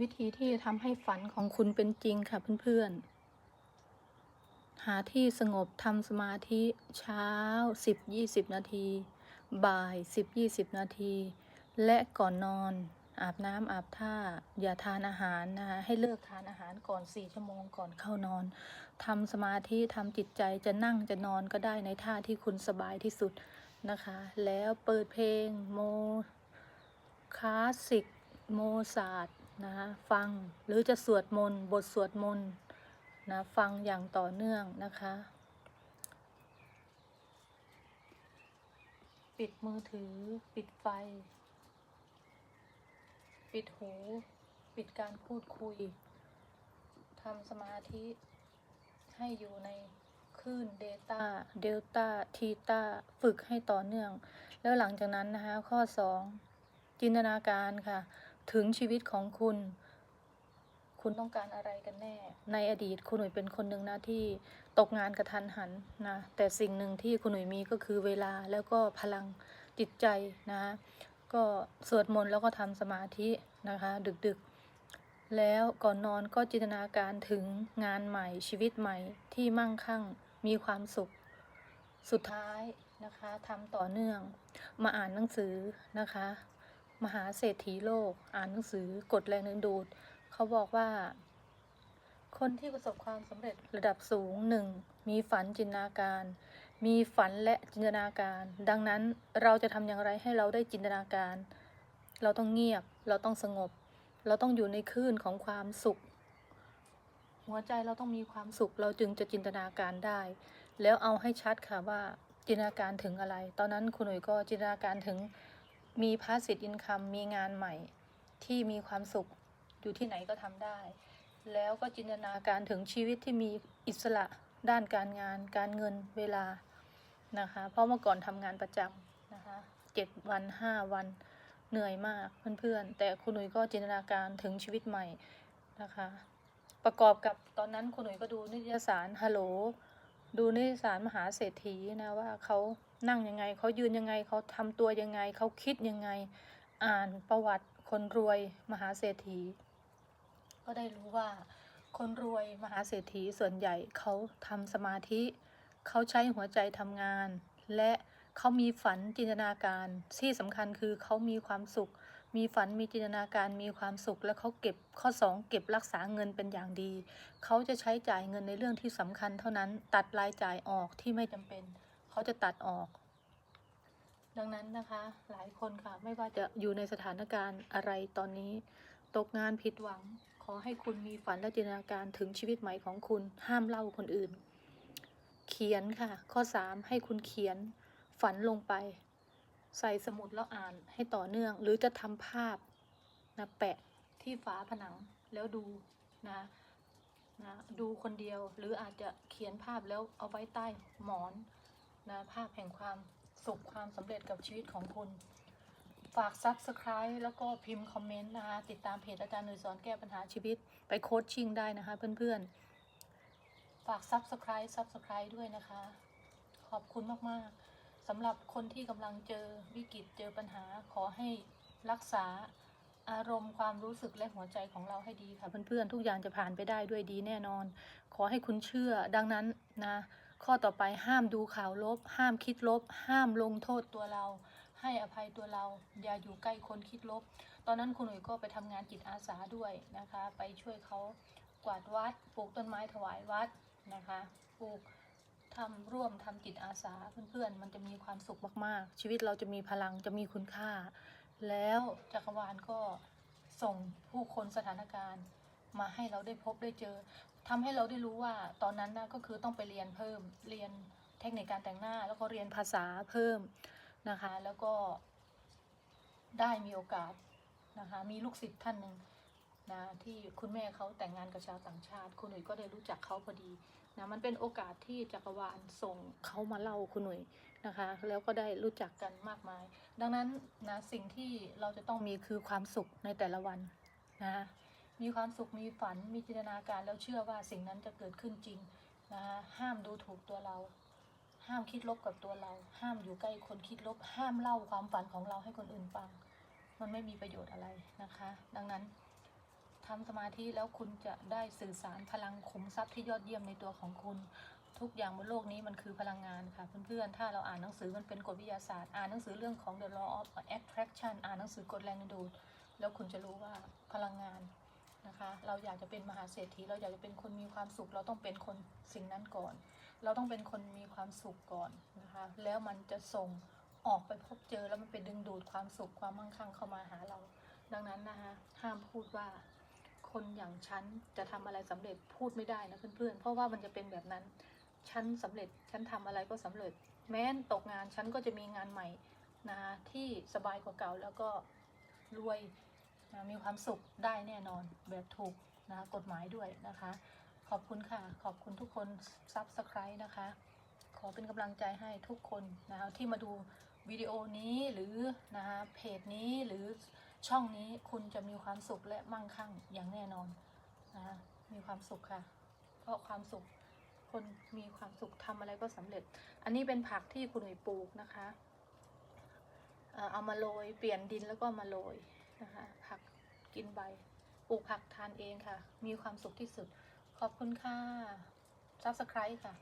วิธีที่จะทำให้ฝันของคุณเป็นจริงค่ะเพื่อนๆ หาที่สงบทำสมาธิเช้า 10-20 นาที บ่าย 10-20 นาที และก่อนนอน อาบน้ำอาบท่า อย่าทานอาหารนะคะให้เลิกทานอาหารก่อน 4 ชั่วโมงก่อนเข้านอนทำสมาธิทำจิตใจจะนั่งจะนอนก็ได้ในท่าที่คุณสบายที่สุดนะคะ แล้วเปิดเพลงโมคลาสสิกโมซาร์ท นะฟังหรือจะสวดมนต์บทสวดมนต์นะฟังอย่างต่อเนื่องนะคะ ปิดมือถือ ปิดไฟ ปิดหู ปิดการพูดคุยทำสมาธิให้อยู่ในคลื่นเดต้าเดลต้าทีต้าฝึกให้ต่อเนื่อง แล้วหลังจากนั้นนะคะ ข้อ 2 จินตนาการค่ะ ถึงชีวิตของคุณ คุณต้องการอะไรกันแน่ ในอดีตคุณหนุ่ยเป็นคนหนึ่งนะที่ตกงานกระทันหันนะ แต่สิ่งหนึ่งที่คุณหนุ่ยมีก็คือเวลาแล้วก็พลังจิตใจนะก็สวดมนต์แล้วก็ทำสมาธินะคะ ดึกๆ แล้วก่อนนอนก็จินตนาการถึงงานใหม่ชีวิตใหม่ที่มั่งคั่งมีความสุข สุดท้ายนะคะทำต่อเนื่องมาอ่านหนังสือนะคะ มหาเศรษฐีโลก อ่านหนังสือกฎแรงดึงดูด เขาบอกว่า คนที่ประสบความสำเร็จระดับสูงหนึ่งมีฝันจินตนาการ มีฝันและจินตนาการ ดังนั้นเราจะทำอย่างไรให้เราได้จินตนาการ เราต้องเงียบ เราต้องสงบ เราต้องอยู่ในคลื่นของความสุข หัวใจเราต้องมีความสุข เราจึงจะจินตนาการได้ แล้วเอาให้ชัดค่ะว่าจินตนาการถึงอะไร ตอนนั้นคุณหนุ่ยก็จินตนาการถึง มีพาสซีฟอินคัมมีงานใหม่ที่มีความสุขอยู่ที่ไหนก็ทำได้ แล้วก็จินตนาการถึงชีวิตที่มีอิสระด้านการงาน การเงินเวลานะคะเพราะเมื่อก่อนทำงานประจำนะคะเจ็ดวันห้าวันเหนื่อยมากเพื่อนๆ แต่คุณหนุ่ยก็จินตนาการถึงชีวิตใหม่นะคะ ประกอบกับตอนนั้นคุณหนุ่ยก็ดูนิตยสารฮัลโหล ดูนิสารมหาเศรษฐีนะว่าเขานั่งยังไงเขายืนยังไงเขาทำตัวยังไงเขาคิดยังไง อ่านประวัติคนรวยมหาเศรษฐี ก็ได้รู้ว่า คนรวยมหาเศรษฐีส่วนใหญ่เขาทำสมาธิ เขาใช้หัวใจทำงาน และเขามีฝันจินตนาการที่สำคัญคือเขามีความสุข มีฝันมีจินตนาการมีความสุข และเขาเก็บข้อ 2 เก็บรักษาเงินเป็นอย่างดี เขาจะใช้จ่ายเงินในเรื่องที่สำคัญเท่านั้น ตัดรายจ่ายออกที่ไม่จำเป็น เขาจะตัดออก ดังนั้นนะคะ หลายคนค่ะ ไม่ว่าจะอยู่ในสถานการณ์อะไรตอนนี้ ตกงานผิดหวัง ขอให้คุณมีฝันและจินตนาการถึงชีวิตใหม่ของคุณ ห้ามเล่าคนอื่น เขียนค่ะ ข้อ 3 ให้คุณเขียนฝันลงไป ใส่สมุดแล้วอ่านให้ต่อเนื่อง หรือจะทำภาพนะแปะที่ฝาผนังแล้วดูนะนะดูคนเดียว หรืออาจจะเขียนภาพแล้วเอาไว้ใต้หมอนนะภาพแห่งความสุขความสำเร็จกับชีวิตของคุณ ฝาก Subscribe แล้วก็พิมพ์คอมเมนต์นะคะ ติดตามเพจอาจารย์หนุ่ยสอนแก้ปัญหาชีวิตไปโคชชิ่งได้นะคะเพื่อนๆ ฝาก Subscribe Subscribe ด้วยนะคะ ขอบคุณมากๆ สำหรับคนที่กำลังเจอวิกฤตเจอปัญหาขอให้รักษาอารมณ์ความรู้สึกและหัวใจของเราให้ดีค่ะเพื่อนๆทุกอย่างจะผ่านไปได้ด้วยดีแน่นอน ขอให้คุณเชื่อดังนั้นนะ ข้อต่อไปห้ามดูข่าวลบ ห้ามคิดลบ ห้ามลงโทษตัวเรา ให้อภัยตัวเรา อย่าอยู่ใกล้คนคิดลบ ตอนนั้นคุณหนุ่ยก็ไปทำงานจิตอาสาด้วยนะคะ ไปช่วยเขากวาดวัดปลูกต้นไม้ถวายวัดนะคะปลูก ทำร่วมทำจิตอาสาเพื่อนๆ มันจะมีความสุขมากๆ ชีวิตเราจะมีพลังจะมีคุณค่า แล้วจักรวาลก็ส่งผู้คนสถานการณ์มาให้เราได้พบได้เจอทำให้เราได้รู้ว่าตอนนั้นนะก็คือต้องไปเรียนเพิ่มเรียนเทคนิคการแต่งหน้า แล้วก็เรียนภาษาเพิ่มนะคะ แล้วก็ได้มีโอกาสนะคะมีลูกศิษย์ท่านหนึ่ง นะที่คุณแม่เขาแต่งงานกับชาวต่างชาติ คุณหนุ่ยก็ได้รู้จักเขาพอดีนะมันเป็นโอกาสที่จักรวาลส่งเขามาเล่าคุณหนุ่ยนะคะ แล้วก็ได้รู้จักกันมากมาย ดังนั้นนะสิ่งที่เราจะต้องมีคือความสุขในแต่ละวันนะมีความสุขมีฝันมีจินตนาการแล้วเชื่อว่าสิ่งนั้นจะเกิดขึ้นจริงนะคะห้ามดูถูกตัวเรา ห้ามคิดลบกับตัวเรา ห้ามอยู่ใกล้คนคิดลบ ห้ามเล่าความฝันของเราให้คนอื่นฟัง มันไม่มีประโยชน์อะไรนะคะ ดังนั้น ทำสมาธิแล้วคุณจะได้สื่อสารพลังขุมทรัพย์ที่ยอดเยี่ยมในตัวของคุณ ทุกอย่างบนโลกนี้มันคือพลังงานค่ะเพื่อนๆ ถ้าเราอ่านหนังสือมันเป็นกฎวิทยาศาสตร์ อ่านหนังสือเรื่องของ the law of attraction อ่านหนังสือกฎแรงดึงดูด แล้วคุณจะรู้ว่าพลังงานนะคะ เราอยากจะเป็นมหาเศรษฐี เราอยากจะเป็นคนมีความสุข เราต้องเป็นคนสิ่งนั้นก่อน เราต้องเป็นคนมีความสุขก่อนนะคะ แล้วมันจะส่งออกไปพบเจอแล้วมันเป็นดึงดูดความสุขความมั่งคั่งเข้ามาหาเรา ดังนั้นนะคะห้ามพูดว่า คนอย่างฉันจะทำอะไรสำเร็จพูดไม่ได้นะเพื่อนๆ เพราะว่ามันจะเป็นแบบนั้น ฉันสำเร็จ ฉันทำอะไรก็สำเร็จ แม้นตกงานฉันก็จะมีงานใหม่นะคะที่สบายกว่าเก่าแล้วก็รวยนะมีความสุขได้แน่นอนแบบถูกนะคะกฎหมายด้วยนะคะ ขอบคุณค่ะ ขอบคุณทุกคนซับสไคร b e นะคะ ขอเป็นกำลังใจให้ทุกคนนะคะที่มาดูวิดีโอนี้หรือนะคะเพจนี้หรือ ช่องนี้คุณจะมีความสุขและมั่งคั่งอย่างแน่นอนนะมีความสุขค่ะ เพราะความสุขคนมีความสุขทำอะไรก็สำเร็จ อันนี้เป็นผักที่คุณหนุ่ยปลูกนะคะเอ่อเอามาโรยเปลี่ยนดินแล้วก็มาโรยนะคะผักกินใบปลูกผักทานเองค่ะ มีความสุขที่สุด ขอบคุณค่ะ subscribe ค่ะ